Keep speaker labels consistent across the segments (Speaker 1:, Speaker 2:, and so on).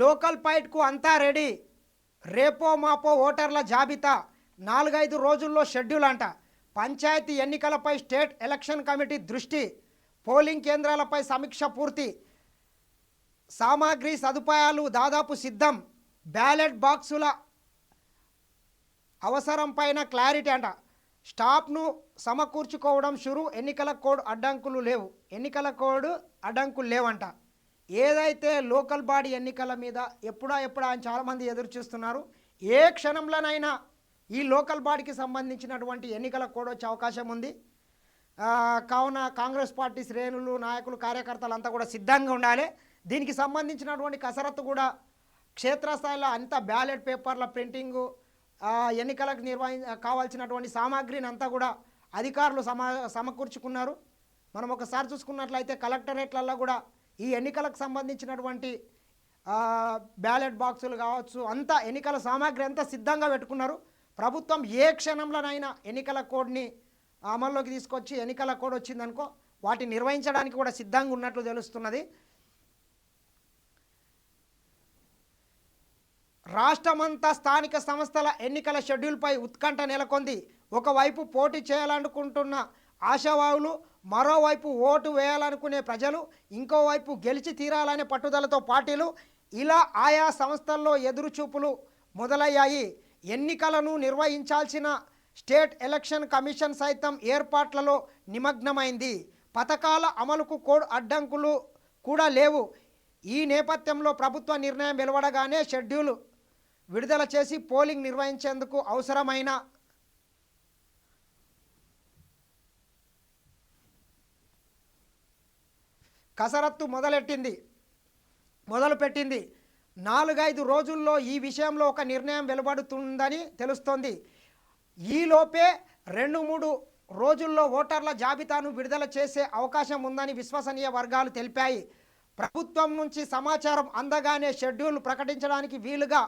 Speaker 1: Local ఫైట్కు అంతా ready. రేపో మాపో ఓటర్ల జాబితా. నాలుగైదు రోజుల్లో షెడ్యూల్ అంట. పంచాయతీ ఎన్నికలపై స్టేట్ ఎలక్షన్ కమిటీ దృష్టి. పోలింగ్ కేంద్రాలపై సమీక్ష పూర్తి. సామాగ్రి సదుపాయాలు దాదాపు సిద్ధం. బ్యాలెట్ బాక్సుల అవసరం పైన క్లారిటీ అంట. స్టాఫ్ను సమకూర్చుకోవడం షురు. ఎన్నికల కోడ్ అడ్డంకులు లేవు. ఎన్నికల కోడ్ అడ్డంకులు లేవంట. ఏదైతే లోకల్ బాడీ ఎన్నికల మీద ఎప్పుడా ఎప్పుడా అని చాలామంది ఎదురు చూస్తున్నారు ఏ క్షణంలోనైనా ఈ లోకల్ బాడీకి సంబంధించినటువంటి ఎన్నికల కోడ్ వచ్చే అవకాశం ఉంది. కావున కాంగ్రెస్ పార్టీ శ్రేణులు నాయకులు కార్యకర్తలు అంతా కూడా సిద్ధంగా ఉండాలి. దీనికి సంబంధించినటువంటి కసరత్తు కూడా క్షేత్రస్థాయిలో అంత బ్యాలెట్ పేపర్ల ప్రింటింగు ఎన్నికలకు నిర్వహి కావాల్సినటువంటి సామాగ్రిని అంతా కూడా అధికారులు సమ సమకూర్చుకున్నారు. మనం ఒకసారి చూసుకున్నట్లయితే కలెక్టరేట్లలో కూడా ఈ ఎన్నికలకు సంబంధించినటువంటి బ్యాలెట్ బాక్సులు కావచ్చు అంతా ఎన్నికల సామాగ్రి అంతా సిద్ధంగా పెట్టుకున్నారు. ప్రభుత్వం ఏ క్షణంలోనైనా ఎన్నికల కోడ్ని అమల్లోకి తీసుకొచ్చి ఎన్నికల కోడ్ వచ్చిందనుకో వాటిని నిర్వహించడానికి కూడా సిద్ధంగా ఉన్నట్లు తెలుస్తున్నది. రాష్ట్రమంతా స్థానిక సంస్థల ఎన్నికల షెడ్యూల్పై ఉత్కంఠ నెలకొంది. ఒకవైపు పోటీ చేయాలనుకుంటున్న ఆశావాహులు మరోవైపు ఓటు వేయాలనుకునే ప్రజలు ఇంకోవైపు గెలిచి తీరాలనే పట్టుదలతో పార్టీలు ఇలా ఆయా సంస్థల్లో ఎదురుచూపులు మొదలయ్యాయి. ఎన్నికలను నిర్వహించాల్సిన స్టేట్ ఎలక్షన్ కమిషన్ సైతం ఏర్పాట్లలో నిమగ్నమైంది. పథకాల అమలుకు కోడ్ అడ్డంకులు కూడా లేవు. ఈ నేపథ్యంలో ప్రభుత్వ నిర్ణయం వెలువడగానే షెడ్యూల్ విడుదల చేసి పోలింగ్ నిర్వహించేందుకు అవసరమైన కసరత్తు మొదలెట్టింది. మొదలుపెట్టింది. నాలుగైదు రోజుల్లో ఈ విషయంలో ఒక నిర్ణయం వెలువడుతుందని తెలుస్తోంది. ఈలోపే రెండు మూడు రోజుల్లో ఓటర్ల జాబితాను విడుదల చేసే అవకాశం ఉందని విశ్వసనీయ వర్గాలు తెలిపాయి. ప్రభుత్వం నుంచి సమాచారం అందగానే షెడ్యూల్ ప్రకటించడానికి వీలుగా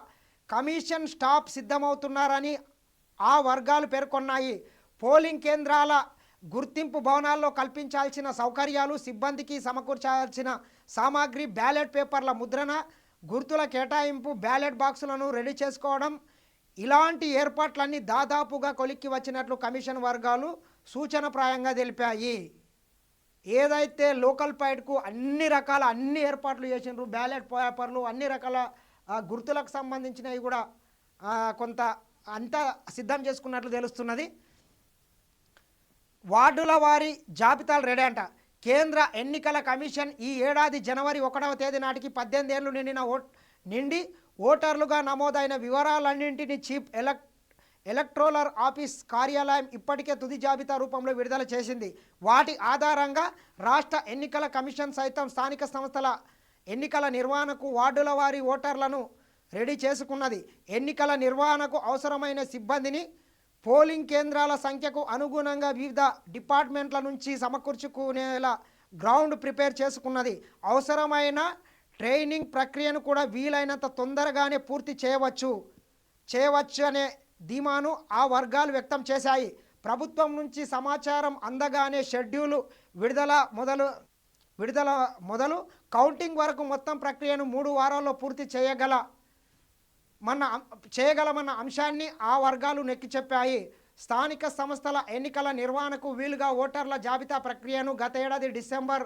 Speaker 1: కమిషన్ స్టాఫ్ సిద్ధమవుతున్నారని ఆ వర్గాలు పేర్కొన్నాయి. పోలింగ్ కేంద్రాల గుర్తింపు భవనాల్లో కల్పించాల్సిన సౌకర్యాలు సిబ్బందికి సమకూర్చాల్సిన సామాగ్రి బ్యాలెట్ పేపర్ల ముద్రణ గుర్తుల కేటాయింపు బ్యాలెట్ బాక్సులను రెడీ చేసుకోవడం ఇలాంటి ఏర్పాట్లన్నీ దాదాపుగా కొలిక్కి వచ్చినట్లు కమిషన్ వర్గాలు సూచనప్రాయంగా తెలిపాయి. ఏదైతే లోకల్ పైడ్కు అన్ని రకాల అన్ని ఏర్పాట్లు చేసినారు బ్యాలెట్ పేపర్లు అన్ని రకాల గుర్తులకు సంబంధించినవి కూడా కొంత అంతా సిద్ధం చేసుకున్నట్లు తెలుస్తున్నది. వార్డుల వారి జాబితాలు రెడీ అంట. కేంద్ర ఎన్నికల కమిషన్ ఈ ఏడాది జనవరి ఒకటవ తేదీ నాటికి పద్దెనిమిది ఏళ్ళు నిండిన ఓ నిండి ఓటర్లుగా నమోదైన వివరాలన్నింటినీ చీఫ్ ఎలక్ ఎలక్ట్రోలర్ ఆఫీస్ కార్యాలయం ఇప్పటికే తుది జాబితా రూపంలో విడుదల చేసింది. వాటి ఆధారంగా రాష్ట్ర ఎన్నికల కమిషన్ సైతం స్థానిక సంస్థల ఎన్నికల నిర్వహణకు వార్డుల వారి ఓటర్లను రెడీ చేసుకున్నది. ఎన్నికల నిర్వహణకు అవసరమైన సిబ్బందిని పోలింగ్ కేంద్రాల సంఖ్యకు అనుగుణంగా వివిధ డిపార్ట్మెంట్ల నుంచి సమకూర్చుకునేలా గ్రౌండ్ ప్రిపేర్ చేసుకున్నది. అవసరమైన ట్రైనింగ్ ప్రక్రియను కూడా వీలైనంత తొందరగానే పూర్తి చేయవచ్చు. చేయవచ్చు అనే ధీమాను ఆ వర్గాలు వ్యక్తం చేశాయి. ప్రభుత్వం నుంచి సమాచారం అందగానే షెడ్యూలు విడుదల మొదలు విడుదల మొదలు కౌంటింగ్ వరకు మొత్తం ప్రక్రియను మూడు వారాల్లో పూర్తి చేయగల మన చేయగలమన్న అంశాన్ని ఆ వర్గాలు నెక్కి చెప్పాయి. స్థానిక సంస్థల ఎన్నికల నిర్వహణకు వీలుగా ఓటర్ల జాబితా ప్రక్రియను గత ఏడాది డిసెంబర్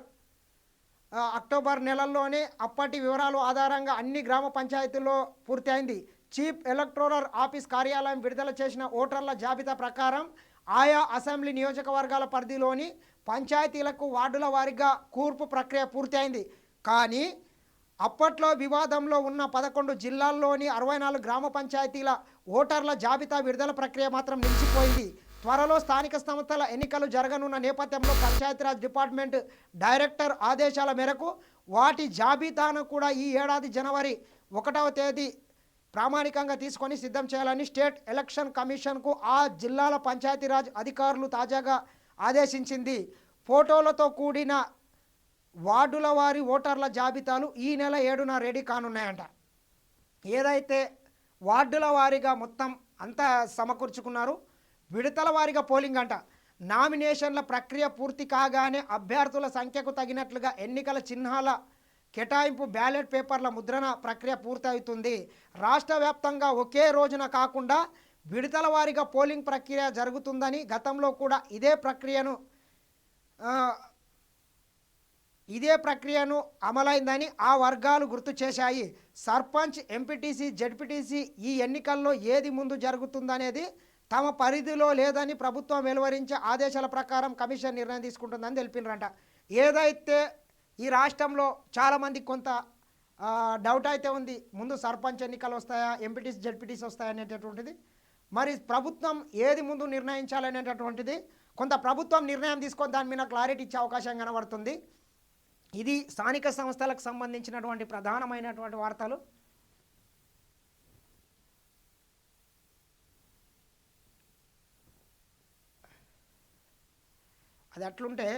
Speaker 1: అక్టోబర్ నెలల్లోనే అప్పటి వివరాలు ఆధారంగా అన్ని గ్రామ పంచాయతీల్లో పూర్తయింది. చీఫ్ ఎలక్ట్రోరల్ ఆఫీస్ కార్యాలయం విడుదల చేసిన ఓటర్ల జాబితా ప్రకారం ఆయా అసెంబ్లీ నియోజకవర్గాల పరిధిలోని పంచాయతీలకు వార్డుల వారీగా కూర్పు ప్రక్రియ పూర్తయింది. కానీ అప్పట్లో వివాదంలో ఉన్న పదకొండు జిల్లాల్లోని అరవై నాలుగు గ్రామ పంచాయతీల ఓటర్ల జాబితా విడుదల ప్రక్రియ మాత్రం నిలిచిపోయింది. త్వరలో స్థానిక సంస్థల ఎన్నికలు జరగనున్న నేపథ్యంలో పంచాయతీరాజ్ డిపార్ట్మెంట్ డైరెక్టర్ ఆదేశాల మేరకు వాటి జాబితాను కూడా ఈ ఏడాది జనవరి ఒకటవ తేదీ ప్రామాణికంగా తీసుకొని సిద్ధం చేయాలని స్టేట్ ఎలక్షన్ కమిషన్కు ఆ జిల్లాల పంచాయతీరాజ్ అధికారులు తాజాగా ఆదేశించింది. ఫోటోలతో కూడిన వార్డుల వారి ఓటర్ల జాబితాలు ఈ నెల ఏడున రెడీ కానున్నాయంట. ఏదైతే వార్డుల వారీగా మొత్తం అంతా సమకూర్చుకున్నారు విడతల వారీగా పోలింగ్ అంట. నామినేషన్ల ప్రక్రియ పూర్తి కాగానే అభ్యర్థుల సంఖ్యకు తగినట్లుగా ఎన్నికల చిహ్నాల కేటాయింపు బ్యాలెట్ పేపర్ల ముద్రణ ప్రక్రియ పూర్తవుతుంది. రాష్ట్ర వ్యాప్తంగా ఒకే రోజున కాకుండా విడతల వారీగా పోలింగ్ ప్రక్రియ జరుగుతుందని గతంలో కూడా ఇదే ప్రక్రియను ఇదే ప్రక్రియను అమలైందని ఆ వర్గాలు గుర్తు చేశాయి. సర్పంచ్ ఎంపీటీసీ జడ్పీటీసీ ఈ ఎన్నికల్లో ఏది ముందు జరుగుతుందనేది తమ పరిధిలో లేదని ప్రభుత్వం వెలువరించే ఆదేశాల ప్రకారం కమిషన్ నిర్ణయం తీసుకుంటుందని తెలిపినరంట ఏదైతే ఈ రాష్ట్రంలో చాలామంది కొంత డౌట్ అయితే ఉంది ముందు సర్పంచ్ ఎన్నికలు వస్తాయా ఎంపీటీసీ జడ్పీటీసీ వస్తాయా అనేటటువంటిది. మరి ప్రభుత్వం ఏది ముందు నిర్ణయించాలనేటటువంటిది కొంత ప్రభుత్వం నిర్ణయం తీసుకొని దాని మీద క్లారిటీ ఇచ్చే అవకాశం కనబడుతుంది. ఇది స్థానిక సంస్థలకు సంబంధించినటువంటి ప్రధానమైనటువంటి వార్తలు. అది అట్లుంటే